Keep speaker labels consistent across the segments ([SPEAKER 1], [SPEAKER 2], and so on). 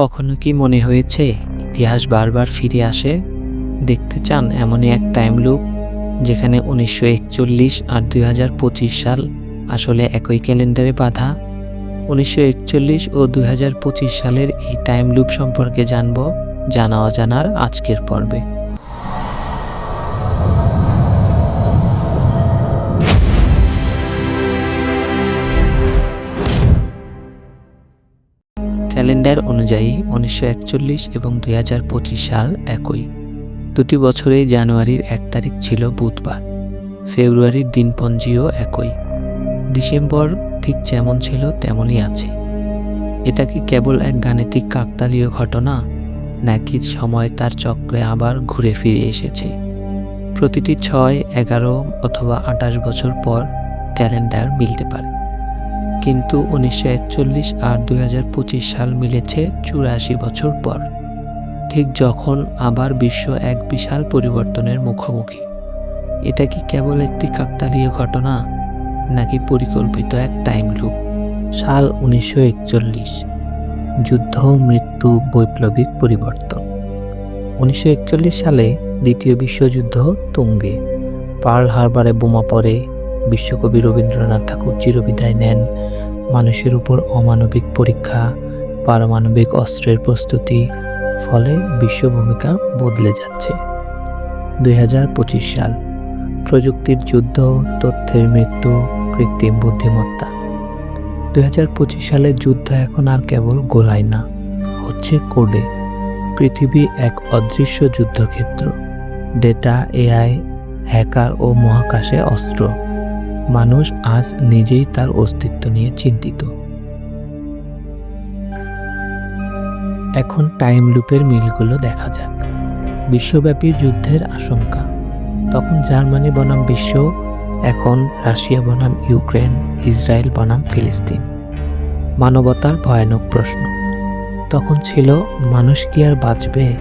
[SPEAKER 1] কখনো কি মনে হয়েছে ইতিহাস বারবার ফিরে আসে? দেখতে চান এমনই এক টাইম লুপ, যেখানে উনিশশো একচল্লিশ আর দুই হাজার পঁচিশ সাল আসলে একই ক্যালেন্ডারে বাঁধা। উনিশশো একচল্লিশ ও দুই হাজার পঁচিশ সালের এই টাইম লুপ সম্পর্কে জানব জানা অজানার আজকের পর্বে। ক্যালেন্ডার অনুযায়ী উনিশশো একচল্লিশ এবং দুই হাজার পঁচিশ সাল একই। দুটি বছরেই জানুয়ারির এক তারিখ ছিল বুধবার। ফেব্রুয়ারির দিনপঞ্জিও একই। ডিসেম্বর ঠিক যেমন ছিল তেমনই আছে। এটা কি কেবল এক গাণিতিক কাকতালীয় ঘটনা, নাকি সময় তার চক্রে আবার ঘুরে ফিরে এসেছে? প্রতিটি ছয়, এগারো অথবা আঠাশ বছর পর ক্যালেন্ডার মিলতে পারে। কিন্তু উনিশশো একচল্লিশ আর দু হাজার পঁচিশ সাল মিলেছে চুরাশি বছর পর, ঠিক যখন আবার বিশ্ব এক বিশাল পরিবর্তনের মুখোমুখি। এটা কি কেবল একটি কাকতালীয় ঘটনা, নাকি পরিকল্পিত এক টাইম লুপ? সাল উনিশশো একচল্লিশ, যুদ্ধ, মৃত্যু, বৈপ্লবিক পরিবর্তন। উনিশশো একচল্লিশ সালে দ্বিতীয় বিশ্বযুদ্ধ তুঙ্গে। পার্ল হারবারে বোমা পড়ে, বিশ্বকবি রবীন্দ্রনাথ ঠাকুর চিরবিদায় নেন মানুষের উপর অমানবিক পরীক্ষা, পারমাণবিক অস্ত্রের প্রস্তুতি, ফলে বিশ্ব ভূমিকা বদলে যাচ্ছে। দুই হাজার পঁচিশ সাল, প্রযুক্তির যুদ্ধ, তথ্যের মৃত্যু, কৃত্রিম বুদ্ধিমত্তা। দুই সালের যুদ্ধ এখন আর কেবল গোলায় না, হচ্ছে কোডে। পৃথিবী এক অদৃশ্য যুদ্ধক্ষেত্র। ডেটা, এআই, হ্যাকার ও মহাকাশে অস্ত্র। মানুষ আজ নিজেই তার অস্তিত্ব নিয়ে চিন্তিত। এখন টাইম লুপের মিলগুলো দেখা যাক। বিশ্বব্যাপী যুদ্ধের আশঙ্কা। তখন জার্মানি বনাম বিশ্ব, এখন রাশিয়া বনাম ইউক্রেন, ইসরায়েল বনাম ফিলিস্তিন। মানবতার ভয়ানক প্রশ্ন। তখন ছিল, মানুষ কি আর বাঁচবে?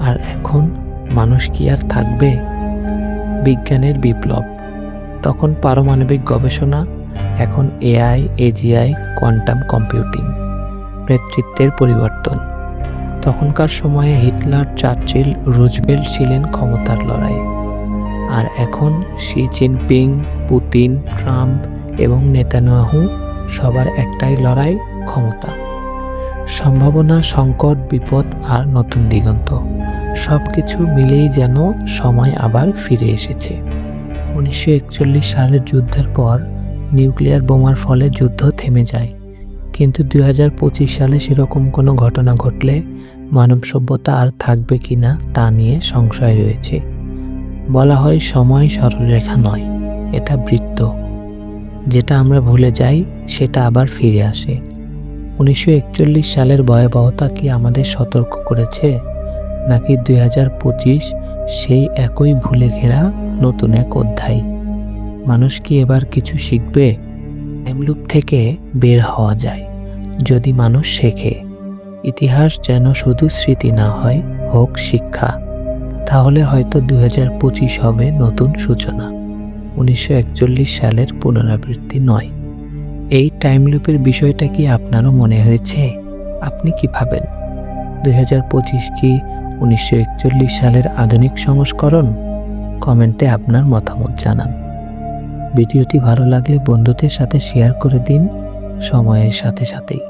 [SPEAKER 1] আর এখন মানুষ কি আর থাকবে? বিজ্ঞানের বিপ্লব। তখন পারমাণবিক গবেষণা, এখন এআই, এজিআই, কোয়ান্টাম কম্পিউটিং, নেতৃত্বের পরিবর্তন। তখনকার সময়ে হিটলার, চার্চিল রুজবেল ছিলেন ক্ষমতার লড়াই। আর এখন শি জিনপিং, পুতিন, ট্রাম্প এবং নেতানিয়াহু সবার একটাই লড়াই ক্ষমতা। সম্ভাবনা, সংকট, বিপদ আর নতুন দিগন্ত সব কিছু মিলেই যেন সময় আবার ফিরে এসেছে। উনিশশো একচল্লিশ সালের যুদ্ধের পর নিউক্লিয়ার বোমার ফলে যুদ্ধ থেমে যায়। কিন্তু দুই হাজার পঁচিশ সালে সেরকম কোনো ঘটনা ঘটলে মানব সভ্যতা আর থাকবে কিনা তা নিয়ে সংশয় রয়েছে। বলা হয় সময় সরলরেখা নয়, এটা বৃত্ত। যেটা আমরা ভুলে যাই, সেটা আবার ফিরে আসে। উনিশশো একচল্লিশ সালের ভয়াবহতা কি আমাদের সতর্ক করেছে? নাকি দুই হাজার পঁচিশ সেই একই ভুলে ঘেরা নতুন এক অধ্যায়। মানুষ কি এবার কিছু শিখবে? টাইমলুপ থেকে বের হওয়া যায়, যদি মানুষ শেখে। ইতিহাস যেন শুধু স্মৃতি না হয়, হোক শিক্ষা। তাহলে হয়তো দু হাজার পঁচিশ হবে নতুন সূচনা, উনিশশো একচল্লিশ সালের পুনরাবৃত্তি নয়। এই টাইম লুপের বিষয়টা কি আপনারও মনে হয়েছে? আপনি কি ভাবেন? পঁচিশ কি উনিশশো একচল্লিশ সালের আধুনিক সংস্করণ? কমেন্টে আপনার মতামত জানান। ভিডিওটি ভালো লাগলে বন্ধুদের সাথে শেয়ার করে দিন। সময়ের সাথে সাথেই।